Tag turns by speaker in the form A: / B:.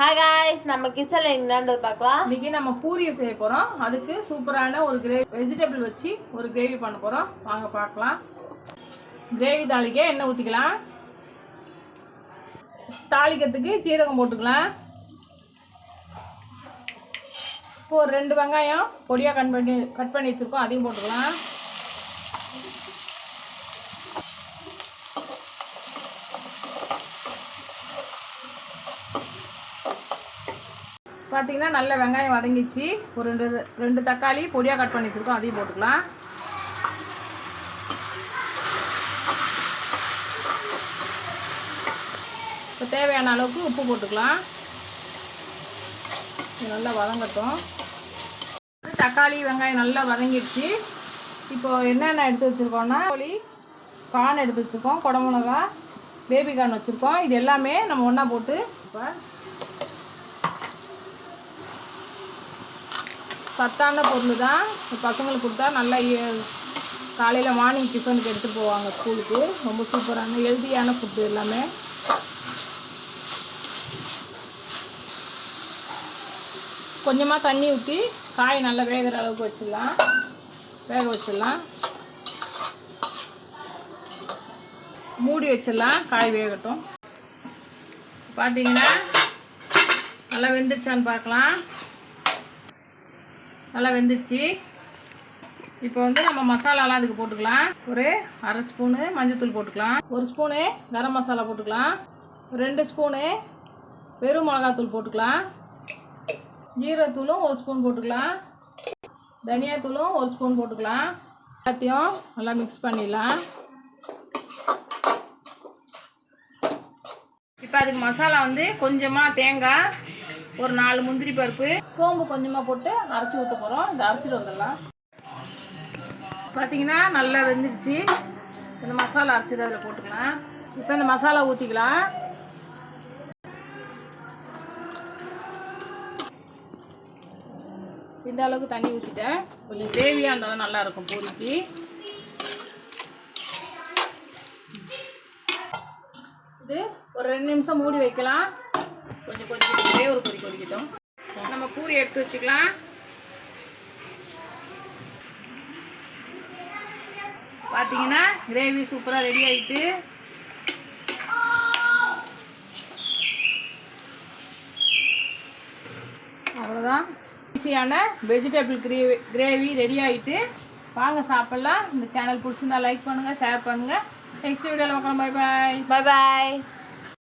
A: Hi guys நம்ம கிச்சன்ல என்னன்றது பார்க்கலாம்.
B: இன்னைக்கு நம்ம பூரியை செய்ய போகிறோம் அதுக்கு சூப்பரான ஒரு கிரேவி வெஜிடபிள் வச்சு ஒரு கிரேவி பண்ண போகிறோம் வாங்க பார்க்கலாம். கிரேவி தாளிக்க எண்ணெய் ஊற்றிக்கலாம் தாளிக்கிறதுக்கு சீரகம் போட்டுக்கலாம். இப்போ ஒரு ரெண்டு வெங்காயம் பொடியாக கட் பண்ணி கட் பண்ணி வச்சுருக்கோம். அதையும் போட்டுக்கலாம். பார்த்தீங்கன்னா நல்ல வெங்காயம் வதங்கிச்சு. ஒரு ரெண்டு ரெண்டு தக்காளி பொடியாக கட் பண்ணி வச்சுருக்கோம். அதையும் போட்டுக்கலாம். இப்போ தேவையான அளவுக்கு உப்பு போட்டுக்கலாம். இது நல்லா வதங்கட்டும். தக்காளி வெங்காயம் நல்லா வதங்கிடுச்சு. இப்போ என்னென்ன எடுத்து வச்சுருக்கோன்னா கோழி கான் எடுத்து வச்சுருக்கோம். குடமுளகா பேபி கார்ன் வச்சுருக்கோம். இது எல்லாமே நம்ம ஒன்றா போட்டு இப்போ சத்தான பொருள் தான். பசங்களுக்கு கொடுத்தா நல்லா காலையில் மார்னிங் டிஃபனுக்கு எடுத்துகிட்டு போவாங்க ஸ்கூலுக்கு. ரொம்ப சூப்பரான ஹெல்த்தியான ஃபுட்டு எல்லாமே. கொஞ்சமாக தண்ணி ஊற்றி காய் நல்லா வேகிற அளவுக்கு வச்சிடலாம். வேக வச்சிடலாம். மூடி வச்சிடலாம். காய் வேகட்டும். பார்த்தீங்கன்னா நல்லா வெந்துருச்சான்னு பார்க்கலாம். நல்லா வெந்துருச்சு இப்போ வந்து நம்ம மசாலாலாம் அதுக்கு போட்டுக்கலாம். ஒரு அரை ஸ்பூனு மஞ்சத்தூள் போட்டுக்கலாம். ஒரு ஸ்பூனு கரம் மசாலா போட்டுக்கலாம். ரெண்டு ஸ்பூனு வெறும் மிளகாத்தூள் போட்டுக்கலாம். ஜீரத்தூளும் ஒரு ஸ்பூன் போட்டுக்கலாம். தனியாத்தூளும் ஒரு ஸ்பூன் போட்டுக்கலாம். எல்லாத்தையும் நல்லா மிக்ஸ் பண்ணிடலாம். இப்போ அதுக்கு மசாலா வந்து கொஞ்சமாக தேங்காய் ஒரு நாலு முந்திரி பருப்பு சோம்பு கொஞ்சமாக போட்டு அரைச்சி ஊற்ற போகிறோம் இதை அரைச்சிட்டு வந்துடலாம். பார்த்தீங்கன்னா நல்லா வெந்துடுச்சு. இந்த மசாலா அரைச்சது அதில் போட்டுக்கலாம். இப்போ இந்த மசாலா ஊற்றிக்கலாம் இந்த அளவுக்கு தண்ணி ஊற்றிட்டேன் கொஞ்சம் கிரேவியாக இருந்தாலும் நல்லாயிருக்கும் பூரிக்கு. இது ஒரு ரெண்டு நிமிஷம் மூடி வைக்கலாம். கொஞ்சம் கொஞ்சம் ஒரே ஒரு கொதி கொதிக்கட்டும். நம்ம பூரி எடுத்து வச்சுக்கலாம். பார்த்தீங்கன்னா கிரேவி சூப்பராக ரெடி ஆயிட்டு. அவ்வளோதான் ஈஸியான வெஜிடபிள் கிரேவி கிரேவி ரெடி ஆயிட்டு. வாங்க சாப்பிட்லாம். இந்த சேனல் பிடிச்சிருந்தா லைக் பண்ணுங்கள் ஷேர் பண்ணுங்கள் நெக்ஸ்ட் வீடியோவில் பார்க்கலாம். Bye bye
A: bye bye